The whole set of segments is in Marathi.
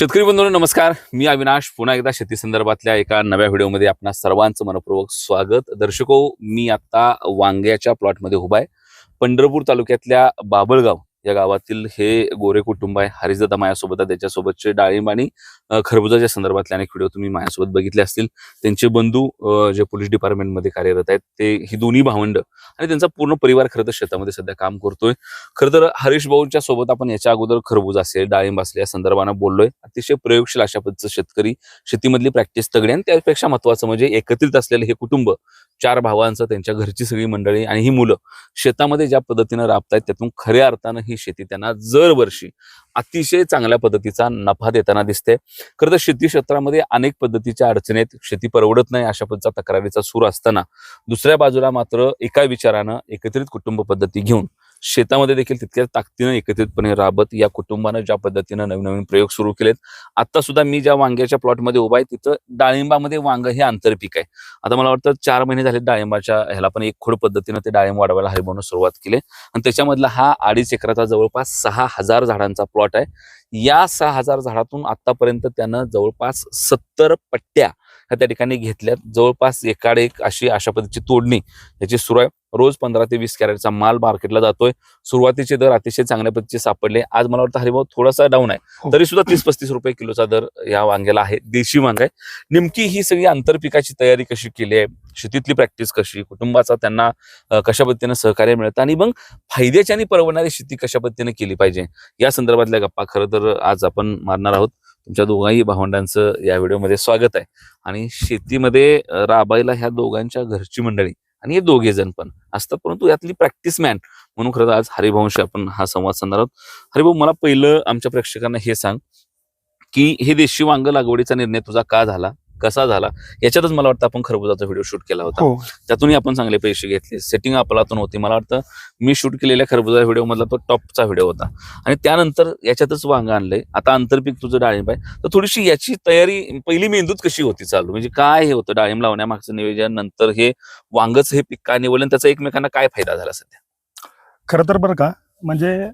शेतकरी बंधूंनो नमस्कार. मी अविनाश. पुन्हा एकदा शेती संदर्भातल्या एका नव्या व्हिडिओमध्ये आपणा सर्वांचं मनपूर्वक स्वागत. दर्शको मी आता वांग्याच्या प्लॉटमध्ये उभा आहे. पंढरपूर तालुक्यातल्या बाबळगाव या गावातील हे गोरे कुटुंब आहे. हरिदादा माझ्यासोबत आहे. त्याच्यासोबतचे डाळिंब आणि खरबुजाच्या संदर्भातले अनेक व्हिडिओ तुम्ही माझ्यासोबत बघितले असतील. त्यांचे बंधू जे पोलीस डिपार्टमेंटमध्ये कार्यरत आहेत ते ही दोन्ही भावंड आणि त्यांचा पूर्ण परिवार खरं तर शेतामध्ये सध्या काम करतोय. खरं तर हरीश भाऊंच्या सोबत आपण याच्या अगोदर खरबूज असेल डाळिंब असेल या संदर्भानं बोललोय. अतिशय प्रयोगशील अशा पद्धतीचं शेतकरी शेतीमधली प्रॅक्टिस तगडी आणि त्यापेक्षा महत्वाचं म्हणजे एकत्रित असलेलं हे कुटुंब चार भावांचं त्यांच्या घरची सगळी मंडळी आणि ही मुलं शेतामध्ये ज्या पद्धतीनं राबतायत त्यातून खऱ्या अर्थानं ही शेती त्यांना दरवर्षी अतिशय चांगल्या पद्धतीचा नफा देताना दिसते खरं तर शेती क्षेत्रामध्ये अनेक पद्धतीच्या अडचणी आहेत. शेती परवडत नाही अशा पद्धतीचा तक्रारीचा सूर असताना दुसऱ्या बाजूला मात्र एका विचारानं एकत्रित कुटुंब पद्धती घेऊन शेतामध्ये देखील तितक्या ताकदीनं एकत्रितपणे राबत या कुटुंबानं ज्या पद्धतीनं नवीन नवीन प्रयोग सुरू केलेत आता सुद्धा मी ज्या वांग्याच्या प्लॉटमध्ये उभा आहे तिथं डाळिंबामध्ये वांग हे आंतरपीक आहे. आता मला वाटतं चार महिने झाले डाळिंबाच्या ह्याला पण एक खोड पद्धतीनं ते डाळिंब वाढवायला हरिभाऊनं सुरुवात केली आणि त्याच्यामधला हा अडीच एकराचा जवळपास सहा हजार झाडांचा प्लॉट आहे. या सहा हजार झाडातून आतापर्यंत त्यानं जवळपास सत्तर पट्ट्या ह्या त्या ठिकाणी घेतल्यात. जवळपास एकाड एक अशी अशा पद्धतीची तोडणी याची सुरू आहे. रोज पंधरा ते वीस कॅरेटचा माल मार्केटला जातोय. सुरुवातीचे दर अतिशय चांगल्या पद्धतीचे सापडले. आज मला वाटतं हरिभाऊ थोडासा डाऊन आहे. हो. तरी सुद्धा तीस पस्तीस रुपये किलोचा दर या वांग्याला आहे. देशी वांग आहे. नेमकी ही सगळी आंतरपिकाची तयारी कशी केली आहे? शेतीतली प्रॅक्टिस कशी? कुटुंबाचा त्यांना कशा पद्धतीनं सहकार्य मिळतं? आणि मग फायद्याची आणि परवडणारी शेती कशा पद्धतीने केली पाहिजे? या संदर्भातल्या गप्पा खरं तर आज आपण मारणार आहोत. तुमच्या दोघाही भावंडांचं या व्हिडिओमध्ये स्वागत आहे. आणि शेतीमध्ये राबायला ह्या दोघांच्या घरची मंडळी आणि हे दोघे जण पण. असतात परंतु यातली प्रॅक्टिस मॅन म्हणून खरं आज हरिभाऊंशी आपण हा संवाद साधणार आहोत. हरिभाऊ मला पहिलं आमच्या प्रेक्षकांना हे सांग की हे देशी वांग लागवडीचा निर्णय तुझा का झाला? कसा झाला? याच्यातच मला वाटतं आपण खरबुजाचा व्हिडिओ शूट केला होता. हो. त्यातूनही आपण चांगले पैसे घेतले. सेटिंग आपलातून होती. मला वाटतं मी शूट केलेल्या खरबुजा व्हिडिओ मधला तो टॉपचा व्हिडिओ होता. आणि त्यानंतर याच्यातच वांग आणलंय. आता आंतरपीक तुझं डाळिंब आहे. तर थोडीशी याची तयारी पहिली मेंदूत कशी होती चालू? म्हणजे काय हे होतं? डाळिंब लावण्यामागचं नियोजन नंतर हे वांगच हे पीक काय निवडलं? त्याचा एकमेकांना काय फायदा झाला सध्या? खरं तर बरं का म्हणजे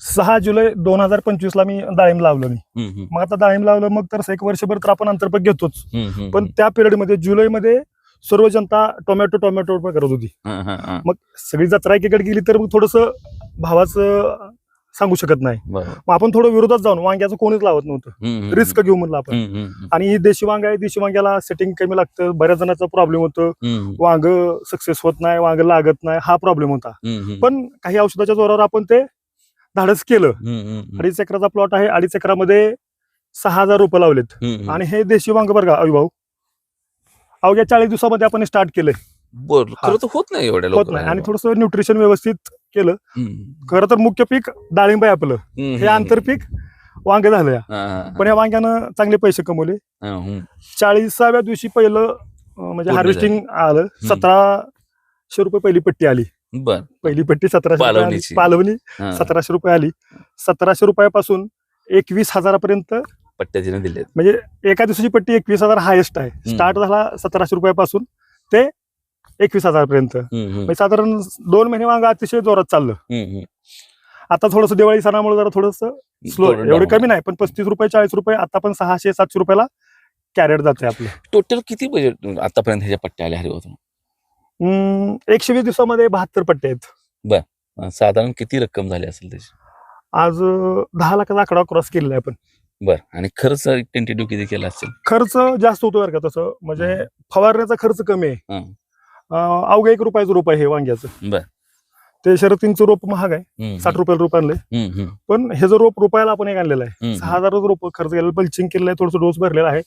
सहा जुलै दोन हजार पंचवीस ला मी डाळिंब लावलं मी. मग आता डाळिंब लावलं मग तर एक वर्षभर तर आपण अंतर्पक घेतोच. पण त्या पिरियडमध्ये जुलैमध्ये सर्व जनता टोमॅटो टोमॅटो करत होती. मग सगळी जत्रा एकीकडे गेली तर मग थोडस भावाचं सांगू शकत नाही. मग आपण थोडं विरोधात जाऊन वांग्याचं कोणीच लावत नव्हतं. रिस्क घेऊ म्हणलं आपण. आणि ही देशी वांग आहे देशी वांग्याला सेटिंग कमी लागतं बऱ्याच जणांचा प्रॉब्लेम होतं. वांग सक्सेस होत नाही वांग लागत नाही हा प्रॉब्लेम होता. पण काही औषधाच्या जोरावर आपण ते धाडस केलं. अडीच एकराचा प्लॉट आहे. अडीच एकरामध्ये सहा हजार रुपये लावलेत. आणि हे देशी वांग बरं का अविभाऊ अवघ्या चाळीस दिवसामध्ये आपण स्टार्ट केलंय. होत नाही एवढ्या होत नाही. आणि थोडस न्यूट्रिशन व्यवस्थित केलं. खरं तर मुख्य पीक डाळिंब आहे आपलं. हे आंतरपीक वांग झालं या. पण या वांग्यानं चांगले पैसे कमवले. चाळीसाव्या दिवशी पहिलं म्हणजे हार्वेस्टिंग आलं. सतराशे रुपये पहिली पट्टी आली. बर. पहिली पट्टी सतराशे रुपये आली. पालवणीची. पालवणी हा, सतराशे रुपये आली. सतराशे रुपयापासून एकवीस हजारापर्यंत पट्ट्या तिने म्हणजे एका दिवसाची पट्टी एकवीस हजार हायेस्ट आहे. स्टार्ट झाला सतराशे रुपयापासून ते एकवीस हजारपर्यंत. हम्म, हम्म, म्हणजे साधारण दोन महिने मागं अतिशय जोरात चाललं. हम्म, हम्म. आता थोडंसं दिवाळी सणामुळे जरा थोडस स्लो थोडं एवढे down. कमी नाही पण पस्तीस रुपये चाळीस रुपये आता पण सहाशे सातशे रुपयाला कॅरेट जाते आपलं. टोटल किती बजेट आतापर्यंत ह्याच्या पट्ट्या आल्या हरिभाऊ हम्म, एकशे वीस दिवसामध्ये बहात्तर पट्टे आहेत. साधारण किती रक्कम झाली असेल त्याची? आज दहा लाखाचा आकडा क्रॉस केलेला आहे आपण बर. आणि खर्च टेंटेटिव्ह किती केला असेल? खर्च जास्त होतो बरं का तसं. म्हणजे फवारण्याचा खर्च कमी आहे. हं. अं, अवघं एक रुपयाचं रोप आहे हे वांग्याचं. बर. ते शरतींचं रोप महाग आहे. साठ रुपयाला रोप आणले हम्म, हम्म, पण हे जो रोप रुपयाला आपण एक आणलेलं आहे. सहा हजार रोप खर्च केलेला पल्चिंग केलेलं आहे थोडंसं डोस भरलेला आहे.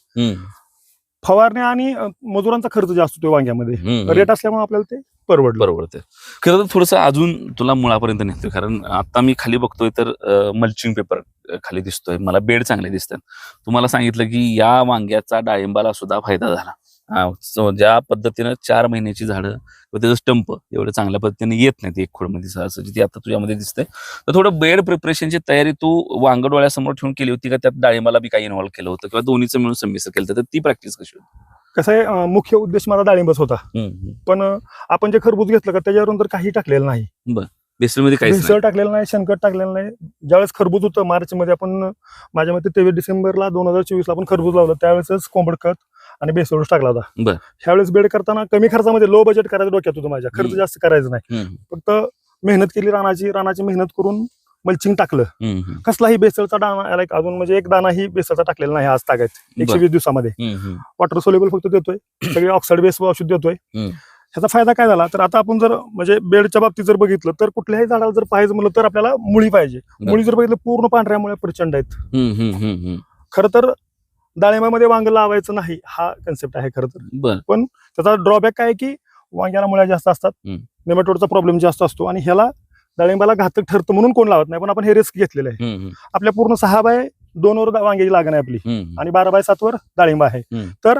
फवारण्या आणि मजुरांचा खर्च जास्त होतो वांग्यामध्ये. रेट असल्यामुळे आपल्याला ते परवडलं. बरोबर ते खरं तर थोडंसं अजून तुला मुळापर्यंत नेतोय. कारण आता मी खाली बघतोय तर मल्चिंग पेपर खाली दिसतोय. मला बेड चांगले दिसतात. तुम्हाला सांगितलं की या वांग्याचा डाळिंबाला सुद्धा फायदा झाला. ज्या पद्धतीनं चार महिन्याची झाडं किंवा त्याचं स्टंप एवढं चांगल्या पद्धतीने येत नाहीत एक खोडमध्ये सहसा जिथे आता तुझ्यामध्ये दिसतंय. तर थोडं बेड प्रिपरेशनची तयारी तू वांग डोळ्यासमोर ठेवून केली होती का? त्यात डाळिंबाला बी काही इन्व्हॉल्व केलं होतं किंवा दोन्हीचं मिळून संमिश्र केलं तर ती प्रॅक्टिस कशी होती? कसं आहे मुख्य उद्देश माझा डाळिंबच होता. पण आपण जे खरबूज घेतलं का त्याच्यावरून तर काही टाकलेलं नाही. काहीच भेसळ टाकलेलं नाही शेणखत टाकलेलं नाही. ज्यावेळेस खरबूज होतं मार्च मध्ये आपण माझ्या मते तेवीस डिसेंबरला दोन हजार चोवीस ला आपण खरबूज लावलं. त्यावेळेसच कोंबड खत आणि बेसोडूस टाकला होता. बरं. ह्यावेळेस बेड करताना कमी खर्चामध्ये लो बजेट करायचं डोक्यात होतं माझ्या. खर्च हम्म. जास्त करायचं नाही. हम्म, फक्त मेहनत केली रानाची रानाची मेहनत करून मल्चिंग टाकलं. हम्म, हम्म, कसलाही बेसळचा दाना like अजून म्हणजे एक दानाही बेसळचा टाकलेला नाही आज तागायत एकशे. वीस दिवसामध्ये. हम्म, हम्म, वॉटर सोलेबल फक्त देतोय. सगळे ऑक्साईड बेस औषध देतोय. हम्म. ह्याचा फायदा काय झाला? तर आता आपण जर म्हणजे बेडच्या बाबतीत जर बघितलं तर कुठल्याही झाडाला जर पाहायचं म्हणलं तर आपल्याला मुळी पाहिजे. मुळी जर बघितलं पूर्ण पांढऱ्या मुळे प्रचंड आहेत. हम्म, हम्म, हम्म, हम्म. खरं तर डाळिंबामध्ये वांग लावायचं नाही हा कन्सेप्ट आहे खरं तर बर त्याचा ड्रॉबॅक काय की वांग्याला मुळ्या जास्त असतात. नेमॅटोडचा प्रॉब्लेम जास्त असतो आणि ह्याला डाळिंबाला घातक ठरतं म्हणून कोण लावत नाही पण आपण हे रिस्क घेतलेलं आहे आपल्या पूर्ण सहा बाय दोन वर वांग्याची लागण आहे आपली. आणि बारा बाय सात वर डाळिंब आहे. तर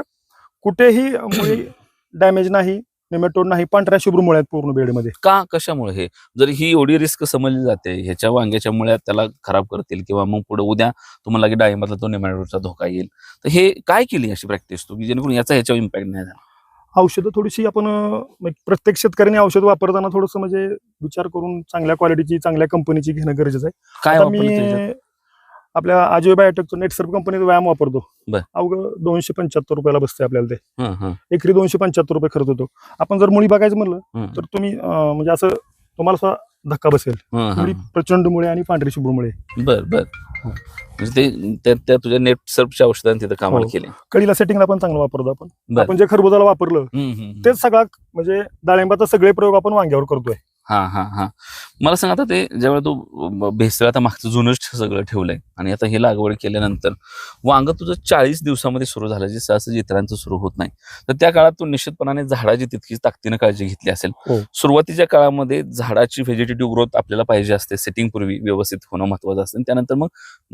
कुठेही मुळी डॅमेज नाही नेमॅटोड नाही पांढऱ्या शुभ्र मुळे आहेत पूर्ण बेडमध्ये. का? कशामुळे हे? जर ही एवढी रिस्क समजली जाते ह्याच्या वांग्याच्या मुळ्यात त्याला खराब करतील किंवा मग पुढे उद्या तुम्हाला की डाळिंबातला तो नेमॅटोडचा धोका येईल. तर हे काय केली अशी प्रॅक्टिस तू की जेणेकरून याचा ह्याच्यावर इम्पॅक्ट नाही झाला? औषधं थोडीशी आपण प्रत्येक शेतकऱ्याने औषध वापरताना थोडंसं म्हणजे विचार करून चांगल्या क्वालिटीची चांगल्या कंपनीची घेणं गरजेचं आहे. काय? मी आपल्या आजिओ बायोटेकचं नेटसर्फ कंपनीचा व्यायाम वापरतो बर. अवघं दोनशे पंच्याहत्तर रुपयाला बसते आपल्याला ते हं, हं, एकरी दोनशे पंच्याहत्तर रुपये खर्च होतो आपण जर मुळी बघायचं म्हणलं हं, तर तुम्ही अं, म्हणजे असं तुम्हाला सुद्धा धक्का बसेल हं, हं. प्रचंड मुळे आणि पांढरी शुभ्र मुळे बर बर. म्हणजे ते त्या- त्या तुझ्या नेट सर्फच्या औषधाने तिथं कामाला हो. केले कळीला सेटिंगला पण चांगलं वापरतो आपण बर. आपण जे खरबुजाला वापरलं. तेच सगळा म्हणजे डाळिंबाचा सगळे प्रयोग आपण वांग्यावर करतोय हा हा हा. मला सांग आता ते ज्यावेळेला तू भेसळ आता मागचं जुनच सगळं ठेवलंय आणि आता हे लागवड केल्यानंतर वांग तुझं चाळीस दिवसामध्ये सुरू झालं जे सहसा इतरांचं सुरू होत नाही. तर त्या काळात तू निश्चितपणाने झाडाची तितकीच ताकदीनं काळजी घेतली असेल. हो. सुरुवातीच्या काळामध्ये झाडाची व्हेजिटेटिव्ह ग्रोथ आपल्याला पाहिजे असते सेटिंग पूर्वी व्यवस्थित होणं महत्वाचं असतं त्यानंतर मग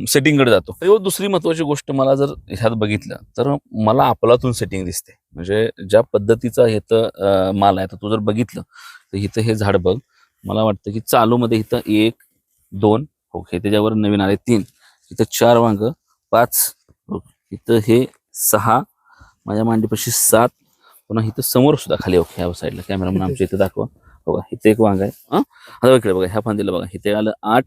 सेटिंगकडे जातो. तेव्हा दुसरी महत्वाची गोष्ट मला जर ह्यात बघितलं तर मला आपलातून सेटिंग दिसते. म्हणजे ज्या पद्धतीचा अं, माल आहे तर तू जर बघितलं तर इथं हे झाड बघ. मला वाटतं की चालूमध्ये इथं एक दोन ओके त्याच्यावर नवीन आले तीन. इथं चार वांग पाच ओके इथं हे सहा माझ्या मांडीपाशी सात. पुन्हा इथं समोर सुद्धा खाली ओके ह्या साईडला कॅमेरा आमच्या इथं दाखवा. बघा इथं एक वांग आहे हं? इकडे बघा ह्या फांदीला बघा. इथे आलं आठ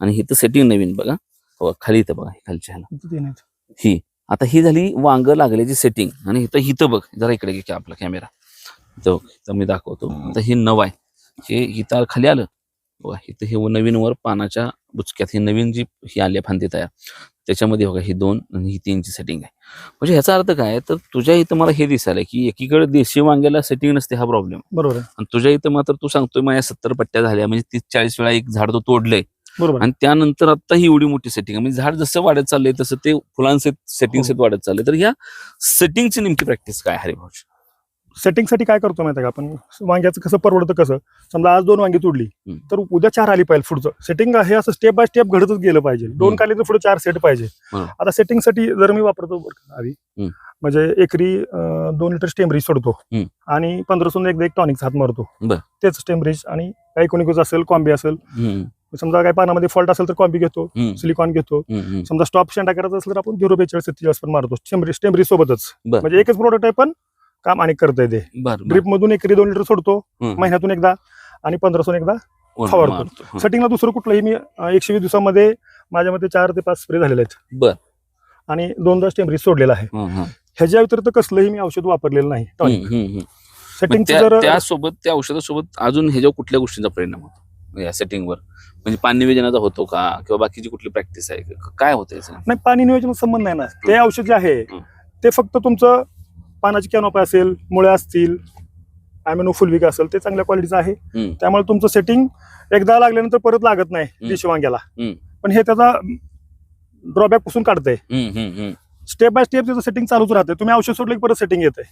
आणि इथं सेटिंग नवीन बघा. बघा खाली इथं बघा हे खालच्या ह्याला. इथं. ही. आता ही झाली वांग लागल्याची सेटिंग आणि इथं हिथं बघ. जरा इकडे घे की आपला कॅमेरा. मी दाखवतो. आता हे नव आहे. हे इथं खाली आलं. बघा इथं हे नवीन वर पानाच्या बुचक्यात ही नवीन जी ही आली फांदी तयार. त्याच्यामध्ये बघा ही दोन आणि ही तीनची सेटिंग आहे. म्हणजे ह्याचा अर्थ काय? तर तुझ्या इथं मला हे दिसायला की एकीकडे देशी वांग्याला सेटिंग नसते हा प्रॉब्लेम बरोबर आहे. आणि तुझ्या इथं मात्र तू सांगतोय माझ्या सत्तर पट्ट्या झाल्या. म्हणजे तीस चाळीस वेळा एक झाड तो तोडलंय. बरोबर. आणि त्यानंतर आता ही एवढी मोठी सेटिंग म्हणजे झाड जसं वाढत चाललंय तसं ते फुलांचे सेटिंग हो. सेट वाढत चाललंय. तर ह्या सेटिंगची नेमकी प्रॅक्टिस काय हरिभाऊची सेटिंगसाठी काय करतो माहिती का आपण वांग्याचं कसं परवडतं कसं समजा आज दोन वांगी तोडली. तर उद्या चार आली पाहिजे पुढचं सेटिंग हे असं स्टेप बाय स्टेप घडतच गेलं पाहिजे दोन. काली तर पुढे चार सेट पाहिजे. आता सेटिंगसाठी जर मी वापरतो आधी. म्हणजे एकरी दोन लिटर स्टेमरीज सोडतो. आणि पंधरासून एकदा एक टॉनिक हात मारतो. तेच स्टेमरीज आणि काही कोणी असेल कॉम्बी असेल समजा काही पानामध्ये फॉल्ट असेल तर कॉम्बी घेतो सिलिकॉन घेतो. समजा स्टॉप शेंडा करायचा असेल तर आपण झिरो बेचाळीस सत्तेचाळीस पण मारतो स्टेमरी स्टेमरी सोबतच. म्हणजे एकच प्रोडक्ट आहे पण काम आणि करता येते बरं, बरं. ड्रिप मधून एकरी दोन लिटर सोडतो. महिन्यातून एकदा आणि पंधरासून एकदा वर फवारतो. सेटिंगला दुसरं कुठलंही मी एकशे वीस दिवसामध्ये माझ्या मते चार ते पाच स्प्रे झालेले आहेत बरं. आणि दोनदा स्टेमरी सोडलेला आहे. ह्याच्या व्यतिरिक्त कसलंही मी औषध वापरलेलं नाही जर त्यासोबत त्या औषधासोबत अजून ह्याच्यावर कुठल्या गोष्टींचा परिणाम होतो या सेटिंगवर म्हणजे पाणी निवेदनाचा होतो का किंवा बाकीची कुठली प्रॅक्टिस आहे? काय होतं नाही पाणी नियोजनाचा संबंध नाही ना ते औषध जे आहे. ते फक्त तुमचं पानाची कॅनोपा असेल मुळे असतील ॲमिनो फुलविक असेल ते चांगल्या क्वालिटीचं आहे. त्यामुळे तुमचं सेटिंग एकदा लागल्यानंतर परत लागत नाही. देशी वांग्याला. पण हे त्याचा ड्रॉबॅकपासून काढतंय. स्टेप बाय स्टेप त्याचं सेटिंग चालूच राहते तुम्ही औषध सोडलं की परत सेटिंग येते.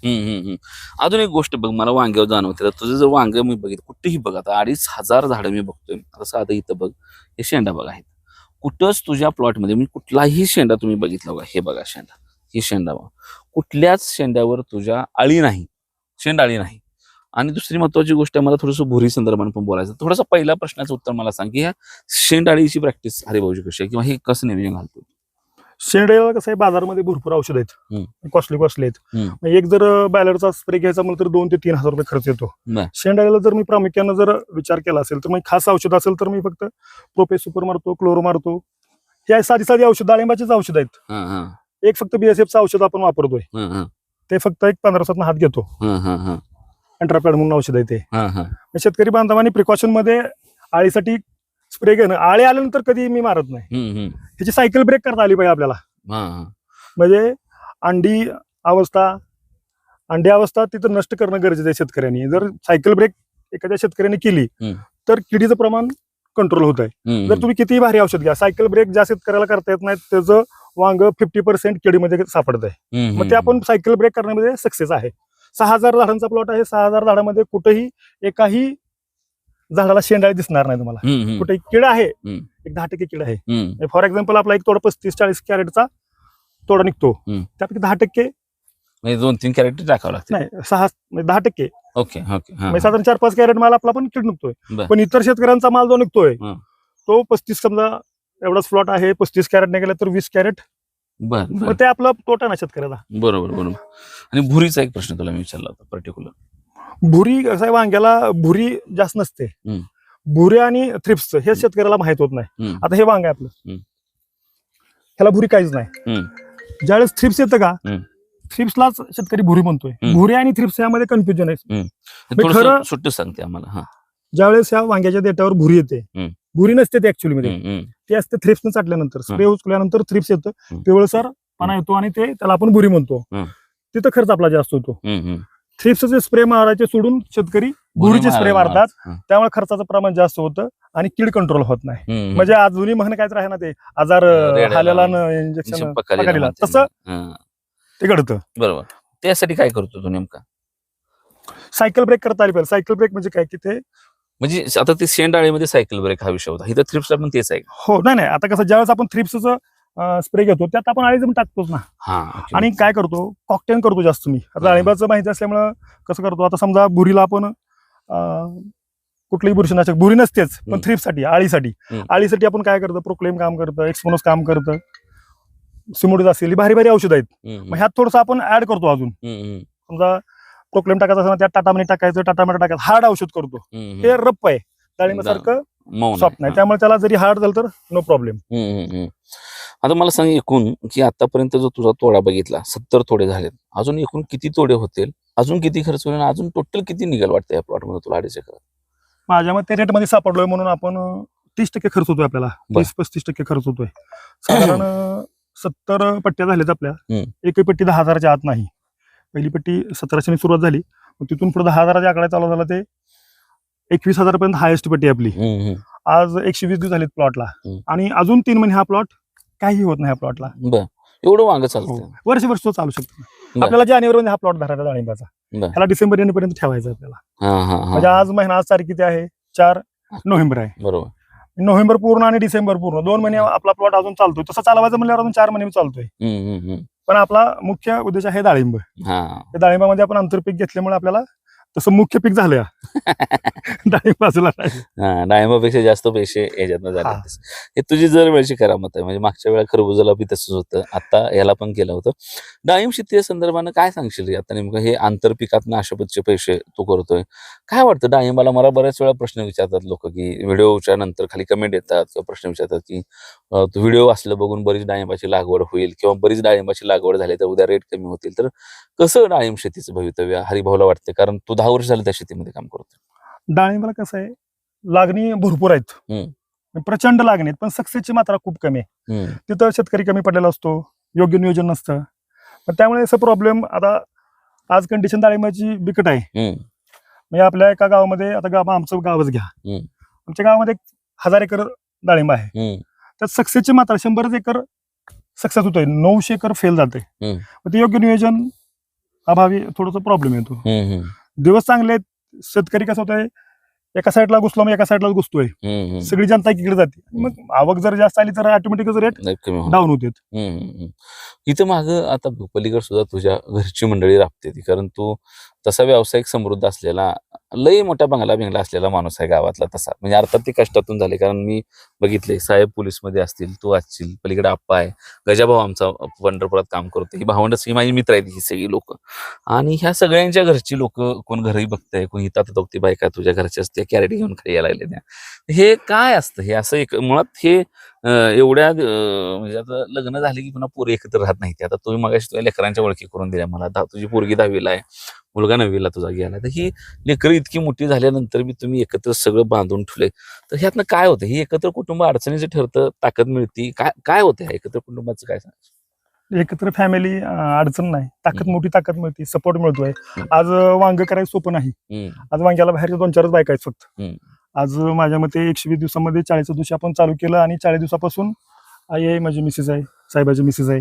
अजून एक गोष्ट बघ मला वांग्यावर जाणवते. तुझं जर वांग मी बघितलं कुठेही बघ आता अडीच हजार झाडं मी बघतोय. आता साधं इथं बघ हे शेंडा बघा आहेत कुठंच तुझ्या प्लॉटमध्ये मी कुठलाही शेंडा तुम्ही बघितला बघा. हे बघा शेंडा. हे शेंडा बघा. कुठल्याच शेंड्यावर तुझ्या अळी नाही. शेंडाळी नाही. आणि दुसरी महत्वाची गोष्ट मला थोडंसं भुरी संदर्भाने पण बोलायचं थोडासा पहिल्या प्रश्नाचं उत्तर मला सांग की ह्या शेंडाळीची प्रॅक्टिस हरिभाऊची कशी आहे किंवा हे कसं नियोजन घालतो? शेंड्याला कसं आहे बाजारामध्ये भरपूर औषध आहेत. कॉस्टली कॉस्टली आहेत. एक जर बॅलरचा स्प्रे घ्यायचा म्हणलं तर दोन ते तीन हजार रुपये खर्च येतो. बर. शेंड्याला जर मी प्रामुख्यानं जर विचार केला असेल तर मग खास औषध असेल तर मी फक्त प्रोपे सुपर मारतो क्लोरो मारतो. ही साधी साधी औषध डाळिंबाचीच औषध आहेत. एक फक्त बीएसएफचं औषध आपण वापरतोय. ते फक्त एक पंधरा सात हात घेतो. अँट्रापॅड म्हणून औषध आहे ते. शेतकरी बांधवांनी प्रिकॉशनमध्ये आळीसाठी स्प्रे घेणं. आळी आल्यानंतर कधी मी मारत नाही. ह्याची सायकल ब्रेक करता आली पाहिजे आपल्याला. म्हणजे अंडी अवस्था अंडी अवस्था तिथं नष्ट करणं गरजेचं आहे शेतकऱ्यांनी. जर सायकल ब्रेक एखाद्या शेतकऱ्याने केली. तर किडीचं प्रमाण कंट्रोल होत आहे जर तुम्ही कितीही भारी औषध घ्या सायकल ब्रेक ज्या शेतकऱ्याला करता येत नाही त्याचं वांग फिफ्टी पर्सेंट किडीमध्ये सापडत आहे मग ते आपण सायकल ब्रेक करण्यामध्ये सक्सेस आहे. सहा हजार झाडांचा प्लॉट आहे सहा हजार झाडामध्ये कुठेही एकाही झाडाला शेंडाळी दिसणार नाही तुम्हाला. कुठे किडा आहे. एक दहा टक्के किडा आहे. फॉर एक्झाम्पल आपला एक तोडा पस्तीस चाळीस कॅरेटचा तोडा निघतो. त्यापैकी दहा टक्के म्हणजे दोन तीन कॅरेक्टर टाकावं लागते नाही सहा म्हणजे दहा टक्के. ओके ओके हा, म्हणजे साधारण चार पाच कॅरेट माल आपला पण किड निघतोय बर. पण इतर शेतकऱ्यांचा माल जो निघतोय हं. तो पस्तीस समजा एवढाच प्लॉट आहे पस्तीस कॅरेट निघाला तर वीस कॅरेट बर बर मग ते आपलं तोटा ना शेतकऱ्याला बरोबर बरोबर आणि भुरीचा एक प्रश्न तुला मी विचारला होता पर्टिक्युलर भुरी कसं आहे वांग्याला भुरी जास्त नसते हम्म. भुरी आणि थ्रिप्स हे शेतकऱ्याला माहीत होत नाही. आता हे वांग आहे आपलं हम्म. ह्याला भुरी काहीच नाही हम्म. ज्यावेळेस थ्रिप्स येतं का हम्म. थ्रिप्सलाच शेतकरी भुरी म्हणतोय. भुरी आणि थ्रिप्स यामध्ये कन्फ्युजन आहे खरं- सुट्ट सांगते आम्हाला हा ज्यावेळेस ह्या वांग्याच्या देठावर भुरी येते. भुरी नसते ते ऍक्च्युअली मध्ये ते असते थ्रिप्सनं चाटल्यानंतर स्प्रे उचकल्यानंतर थ्रिप्स येतं. पिवळसर पाना येतो आणि ते त्याला आपण भुरी म्हणतो. तिथं खर्च आपला जास्त होतो. थ्रिप्सचे स्प्रे मारायचे सोडून शेतकरी भुरी भुरीचे स्प्रे मारतात. त्यामुळे खर्चाचं प्रमाण जास्त होतं आणि कीड कंट्रोल होत नाही म्हणजे अजूनही म्हण काय तर आहे ना ते आजार हाल्याला हम्म. इंजेक्शन. तसं ते घडतं. बरोबर. त्यासाठी काय करतो तू नेमका? सायकल ब्रेक करता आली पाहिजे. सायकल ब्रेक म्हणजे काय? की ते म्हणजे आता ते शेंडाळीमध्ये सायकल ब्रेक हा विषय होता. इथं थ्रिप्सला पण तेच आहे हो नाही नाही. आता कसं ज्यावेळेस आपण थ्रिप्सचं स्प्रे घेतो त्यात आपण अळीजम टाकतोच ना. हा. आणि काय करतो? कॉकटेन करतो जास्त मी. आता. डाळिंबाचं माहिती असल्यामुळं कसं करतो? आता समजा बुरीला आपण कुठलीही बुरशीनाशक बुरी नसतेच पण. थ्रिपसाठी आळीसाठी. आळीसाठी आपण काय करतो? प्रोक्लेम काम करतं एक्सपोनस काम करतं. सिमोडीज असेल ही भारी भारी औषध आहेत. मग ह्यात थोडंसं आपण ऍड करतो अजून. समजा प्रोक्लेम टाकायचं असेल ना, त्यात टाटामनी टाकायचं टाटामॅटो टाकायचं हार्ड औषध करतो. ते रप्प आहे. डाळिंबासारखं सॉफ्ट. नाही. त्यामुळे त्याला जरी हार्ड झालं तर नो प्रॉब्लेम हम्म, हम्म, हम्म. आता मला सांग एकूण की आतापर्यंत जो तुझा तोडा बघितला सत्तर तोडे झालेत. अजून एकूण किती तोडे होतील? अजून किती खर्च होईल अजून टोटल किती निघेल वाटतं या प्लॉटमध्ये तुला अडीच एकर? माझ्या मते रेटमध्ये सापडलोय म्हणून आपण तीस टक्के खर्च होतोय आपल्याला. तीस पस्तीस टक्के खर्च होतोय. साधारण सत्तर पट्ट्या झाल्यात आपल्या. एकही पट्टी दहा हजाराच्या आत नाही. पहिली पट्टी सतराशे सुरुवात झाली. मग तिथून पुढे दहा हजाराच्या आकडा चालू झाला ते एकवीस हजारपर्यंत हायेस्ट पट्टी आपली. आज एकशे वीस दिवस झालेत प्लॉटला. आणि अजून तीन महिने हा प्लॉट काही होत नाही प्लॉटला एवढं वांग चालतं वर्ष वर्ष तो चालू शकतो. आपल्याला जानेवारी हा प्लॉट धरायचा डाळिंबाचा. ह्याला डिसेंबर येण्यापर्यंत ठेवायचा आपल्याला. हा हा म्हणजे हा आज महिना आज तारीख किती आहे? चार नोव्हेंबर आहे. बरोबर. नोव्हेंबर पूर्ण आणि डिसेंबर पूर्ण. दोन महिने आपला प्लॉट अजून चालतोय. तसं चालवायचं म्हणल्यावर अजून चार महिने चालतोय. पण आपला मुख्य उद्देश आहे डाळिंब. हा. त्या डाळिंबामध्ये आपण आंतरपीक घेतल्यामुळे आपल्याला तसं मुख्य पीक झालं या. डाळिंब. हा डाळिंबापेक्षा जास्त पैसे याच्यातनं झाले हा. हे तुझी जर वेळची करामत आहे म्हणजे मागच्या वेळा खरबुजाला बी तसंच होतं आता याला पण केलं होतं डाळिंब शेती संदर्भानं काय सांगशील रे आता नेमकं हे आंतरपिकात अशापतचे पैसे तू करतोय काय वाटतं डाळिंबाला मला बऱ्याच वेळा प्रश्न विचारतात लोक की व्हिडिओच्या नंतर खाली कमेंट येतात किंवा प्रश्न विचारतात की तो व्हिडिओ असलं बघून बरीच डाळिंबाची लागवड होईल किंवा बरीच डाळिंबाची लागवड झाली तर उद्या रेट कमी होतील तर कसं डाळिंब शेतीचं भवितव्य? हरिभाऊला वाटते कारण तू दहा वर्ष झालं त्या शेतीमध्ये काम करतो डाळिंबाला कसं आहे लागणी भरपूर आहेत. प्रचंड लागणी आहेत पण सक्सेसची मात्रा खूप कमी आहे. हम्म, तिथं शेतकरी कमी पडलेला असतो योग्य नियोजन नसतं. पण त्यामुळे असं प्रॉब्लेम आता आज कंडिशन डाळिंबाची बिकट आहे. हम्म, म्हणजे आपल्या एका गावामध्ये आता गाव आमचं गावच घ्या. हम्म. आमच्या गावामध्ये एक हजार एकर डाळिंब आहे. हम्म, त्यात सक्सेसची मात्रा शंभरच एकर सक्सेस होतोय. नऊशे एकर फेल जाते हम्म. मग ते योग्य नियोजन अभावी थोडस प्रॉब्लेम येतो. हम्म, हम्म, दिवस चांगले आहेत. शेतकरी कसं होतंय? एका साईडला घुसलो मग एका साईडला घुसतोय. सगळी जनता इकडे जाते. मग आवक जर जास्त आली तर ऑटोमॅटिकच रेट. डाऊन होते. इथं माग आता पलीकडे सुद्धा तुझ्या घरची मंडळी राबते ती. कारण तू तसा व्यावसायिक समृद्ध असलेला लई मोठा बंगला बिंगला असलेला माणूस आहे गावातला तसा. म्हणजे अर्थात ते कष्टातून झाले. कारण मी बघितले साहेब पोलीसमध्ये असतील तू असशील पलीकडे आप्पा आहे गजाभाऊ आमचा पंढरपुरात काम करतो ही भावंडच ही माझी मित्र आहेत ही सगळी लोक. आणि ह्या सगळ्यांच्या घरची लोक कोण घरही बघताय कोण हितात बघते बायका तुझ्या घरची असते कॅरेट घेऊन खाली यायला लागले त्या. हे काय असतं? हे असं एक मुळात हे एवढ्या म्हणजे आता लग्न झाले की पुन्हा पोरी एकत्र राहत नाही आता तुम्ही मगाशी तुझ्या लेकरांच्या ओळखी करून दिल्या. मला तुझी पोरगी दहावीला आहे. मुलगा नववीला तुझा गेला. तर ही लेकरं इतकी मोठी झाल्यानंतर मी तुम्ही एकत्र सगळं बांधून ठेवलंय. तर ह्यातनं काय होतं? ही एकत्र कुटुंब अडचणीचं ठरतं ताकद मिळती. काय काय होतं ह्या एकत्र कुटुंबाचं काय सांग एकत्र फॅमिली अडचण नाही. ताकद. मोठी ताकद मिळते. सपोर्ट मिळतोय. आज वांग करायचं सोपं नाही. आज वांग्याला बाहेरच्या दोन चारच बायका आहेत फक्त. आज माझ्या मते एकशे वीस दिवसामध्ये चाळीस दिवशी आपण चालू केलं आणि चाळीस दिवसापासून आई आहे माझी मिसेस आहे साहेबाची मिसेस आहे.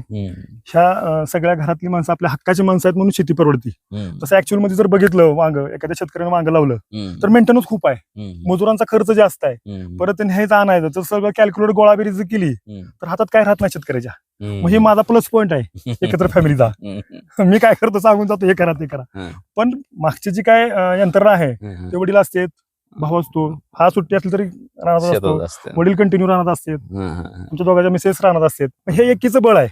ह्या सगळ्या घरातली माणसं आपल्या हक्काची माणसं आहेत म्हणून शेती परवडती. तसं ऍक्च्युअलमध्ये जर बघितलं वांग एखाद्या शेतकऱ्याने वांग लावलं तर मेंटेनन्स खूप आहे. मजुरांचा खर्च जास्त आहे. परत त्यांनी हे आणायचं तर सगळं कॅल्क्युलेट गोळाबेरी जर केली तर हातात काय राहत नाही शेतकऱ्याच्या. मग हे माझा प्लस पॉईंट आहे. एकत्र फॅमिलीचा मी काय करतो सांगून जातो हे करा ते करा. पण मागची जी काय यंत्रणा आहे ते वडील असतात भाऊ असतो हा सुट्टी असली तरी राहणार असतो शेतात असतं. वडील कंटिन्यू राहणार असतात हं, हं, हं. तुमच्या दोघांच्या मिसेस राहणार असतात हे एकीचं बळ आहे.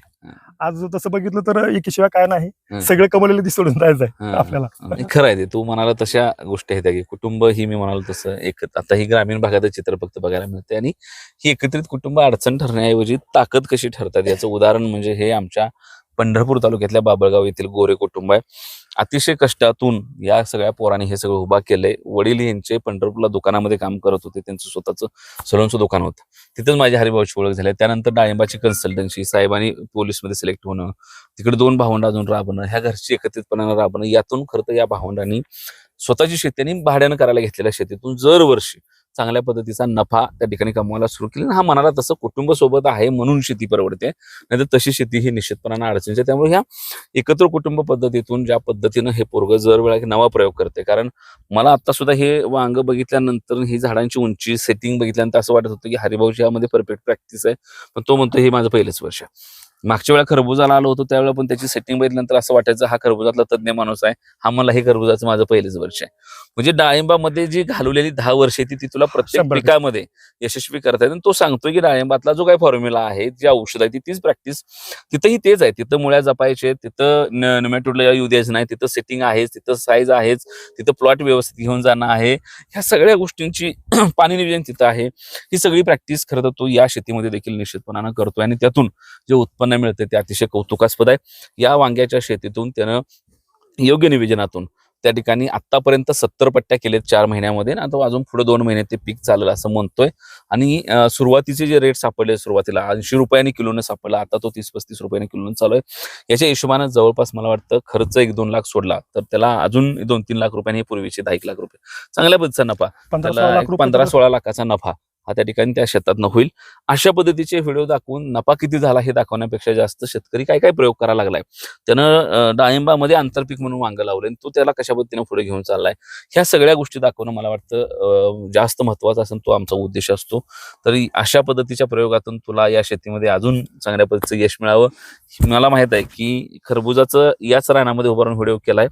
आज तसं बघितलं तर एकीशिवाय काय नाही. सगळे कमवलेले ती सोडून जायचं आहे हं, आपल्याला. खरं आहे ते तू म्हणाला तशा गोष्टी आहेत की कुटुंब ही मी म्हणालो तसं एक आता ही ग्रामीण भागातच चित्र फक्त बघायला मिळते आणि ही एकत्रित कुटुंब अडचण ठरण्याऐवजी ताकद कशी ठरतात याचं उदाहरण म्हणजे हे आमच्या पंढरपूर तालुक्यातल्या बाबळगाव येथील गोरे कुटुंब आहे. अतिशय कष्टातून या सगळ्या पोरांनी हे सगळं उभा केलंय. वडील यांचे पंढरपूरला दुकानामध्ये काम करत होते. त्यांचं स्वतःचं सलोनचं दुकान होतं. तिथंच माझ्या हरिभाऊची ओळख झाली. त्यानंतर डाळिंबाची कन्सल्टन्सी साहेबांनी पोलीसमध्ये सिलेक्ट होणं तिकडे दोन भावंड अजून राबणं ह्या घरची एकत्रितपणानं राबणं यातून खरं तर या भावंडांनी स्वतःची शेती आणि भाड्यानं करायला घेतलेल्या शेतीतून दरवर्षी चांगल्या पद्धतीचा नफा त्या ठिकाणी कमवायला सुरू केली आणि हा मनाला तसं कुटुंब सोबत आहे म्हणून शेती परवडते नाहीतर तशी शेती ही निश्चितपणानं अडचणीची आहे. त्यामुळे ह्या एकत्र कुटुंब पद्धतीतून ज्या पद्धतीनं हे पोरग जर वेळा नवा प्रयोग करते कारण मला आता सुद्धा हे वांग बघितल्यानंतर ही झाडांची उंची सेटिंग बघितल्यानंतर असं वाटत होतं की हरिभाऊची यामध्ये परफेक्ट प्रॅक्टिस आहे पण तो म्हणतो हे माझं पहिलंच वर्ष आहे. मागच्या वेळा खरबुजाला आलो होतो त्यावेळेला पण त्याची सेटिंग बघितल्यानंतर असं वाटायचं हा खरबुजातला तज्ज्ञ माणूस आहे हा मला हे खरबुजाचं माझं पहिलेच वर्ष आहे. म्हणजे डाळिंबामध्ये जी घालवलेली दहा वर्ष ती ती तुला प्रत्येक. पिकामध्ये यशस्वी करता येते. आणि तो सांगतोय की डाळिंबातला जो काही फॉर्म्युला आहे जी औषध आहे ती तीच प्रॅक्टिस तिथंही तेच आहे. तिथं मुळ्या जपायचे तिथं नोमॅटोडला येऊ द्यायचं नाही तिथं सेटिंग आहेच तिथं साईज आहेच तिथं प्लॉट व्यवस्थित घेऊन जाणं आहे. ह्या सगळ्या गोष्टींची पाणी नियोजन तिथं आहे. ही सगळी प्रॅक्टिस खरं तर तो या शेतीमध्ये देखील निश्चितपणानं करतोय. आणि त्यातून जे उत्पन्न मिळते ते अतिशय कौतुकास्पद आहे. या वांग्याच्या शेतीतून त्यानं योग्य नियोजनातून त्या ठिकाणी आतापर्यंत सत्तर पट्ट्या केलेत चार महिन्यामध्ये आणि आता अजून पुढे दोन महिने ते पीक चालेल असं म्हणतोय. आणि सुरुवातीचे जे रेट सापडले सुरुवातीला ऐंशी रुपयांनी किलोने सापडला आता तो तीस पस्तीस रुपयांनी किलोने चालू आहे. याच्या हिशोबानं जवळपास मला वाटतं खर्च एक दोन लाख सोडला तर त्याला अजून दोन तीन लाख रुपयांनी पूर्वीचे दहा एक लाख रुपये. चांगल्या पद्धतीचा नफा. पंधरा त्याला सोळा लाखाचा नफा. हा त्या ठिकाणी त्या शेतातनं होईल. अशा पद्धतीचे व्हिडिओ दाखवून नफा किती झाला हे दाखवण्यापेक्षा जास्त शेतकरी काय काय प्रयोग करायला लागलाय. त्यानं डाळिंबामध्ये आंतरपीक म्हणून वांग लावले आणि तो त्याला कशा पद्धतीने पुढे घेऊन चाललाय. ह्या सगळ्या गोष्टी दाखवणं मला वाटतं जास्त महत्त्वाचा असेल तो आमचा उद्देश असतो. तरी अशा पद्धतीच्या प्रयोगातून तुला या शेतीमध्ये अजून चांगल्या पद्धतीचं यश मिळावं मला माहीत आहे की खरबुजाचं याच रानामध्ये उभारून व्हिडिओ केलाय.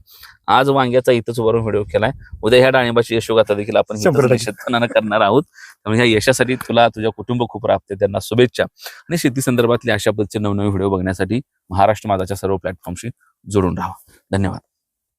आज वांग्याचा इथंच उभारून व्हिडिओ केलाय. उद्या ह्या डाळिंबाची यशोगाथा देखील आपण. निश्चितपणानं करणार आहोत. त्यामुळे ह्या यशासाठी तुला तुझ्या कुटुंब खूप राबते त्यांना शुभेच्छा. आणि शेती संदर्भातले अशा पद्धतीचे नवनवीन व्हिडिओ बघण्यासाठी महाराष्ट्र माझाच्या सर्व प्लॅटफॉर्मशी जोडून राहा. धन्यवाद.